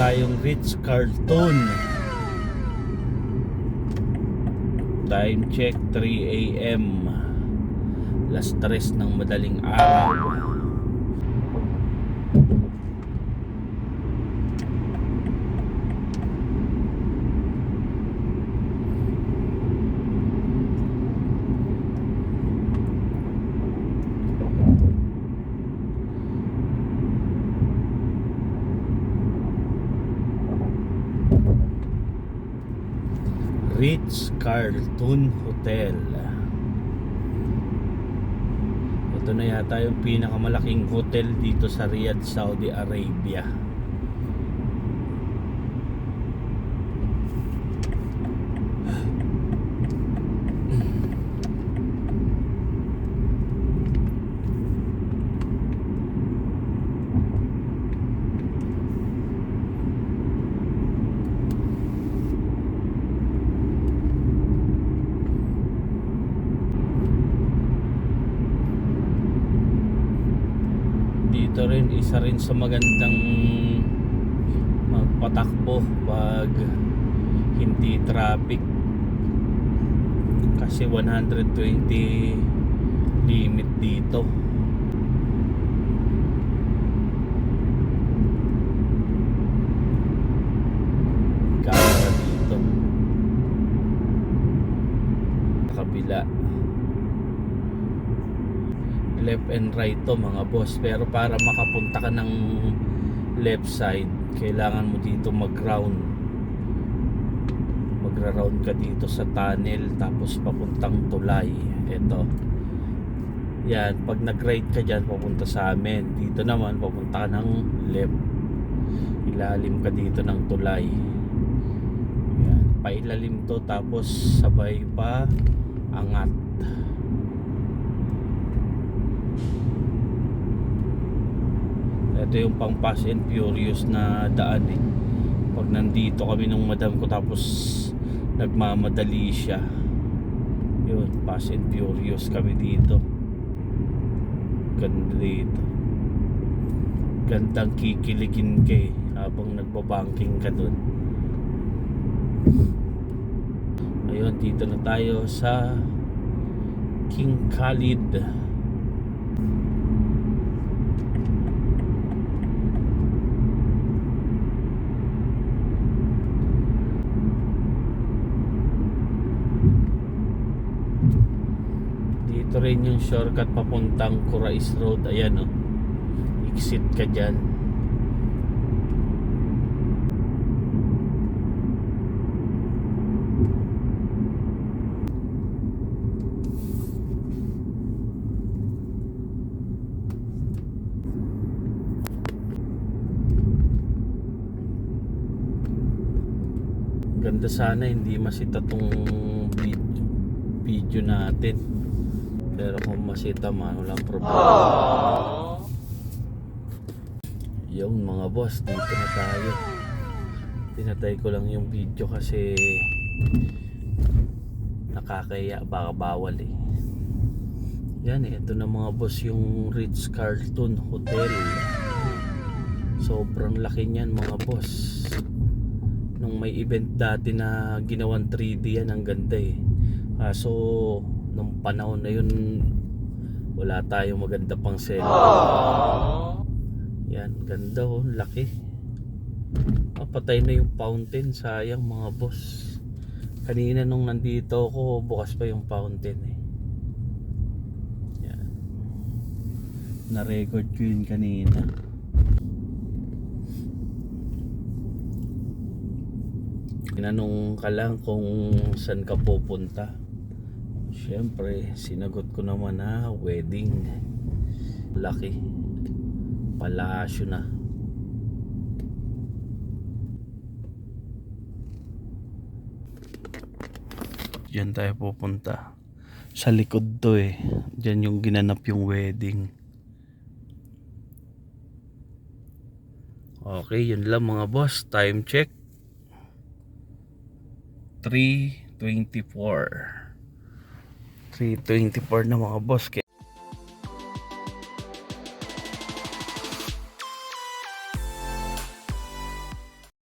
tayong Ritz Carlton. Time check 3 a.m. Las 3 ng madaling araw. Ritz Carlton Hotel. Ito na yata yung pinakamalaking hotel dito sa Riyadh, Saudi Arabia. Dito rin isa rin sa magandang magpatakbo pag hindi traffic. Kasi 120 limit dito. Camera dito. Kabila left and right to mga boss. Pero para makapunta ka ng left side kailangan mo dito mag round magra round ka dito sa tunnel tapos papuntang tulay. Eto. Yan pag nag right ka dyan papunta sa amin. Dito naman papunta ka ng left. Ilalim ka dito ng tulay. Yan pailalim to tapos sabay pa angat ito yung pang Fast and Furious na daan eh. Pag nandito kami nung madam ko tapos nagmamadali siya. Yun Fast and Furious kami dito. Ganda dito. Gandang kikiligin ka habang nagbabanking ka dun. Ayun dito na tayo sa King Khalid Dito rin yung shortcut papuntang Kurais Road. Ayan o. Exit ka dyan. Ganda sana hindi masita tong video natin. Pero kung masita man, walang problema. Yung mga boss, dito na tayo. Pinatay ko lang yung video kasi nakakaya, baka bawal eh. Yan eh, ito na mga boss yung Ritz Carlton Hotel. Sobrang laki niyan mga boss. Nung may event dati na ginawan 3D yan, ang ganda eh. Kaso nung panahon na yun wala tayong maganda pang cellphone. Yan, ganda oh, laki. Mapatay na yung fountain, sayang mga boss. Kanina nung nandito ako, bukas pa yung fountain eh. Yan. Na-record ko yun kanina. Tinanong ka lang kung saan ka pupunta. Siyempre, sinagot ko naman na wedding. Laki. Palasyo na. Diyan tayo pupunta. Sa likod to eh. Diyan yung ginanap yung wedding. Okay, yun lang mga boss. Time check. 3.24 3.24 na mga boss. Kaya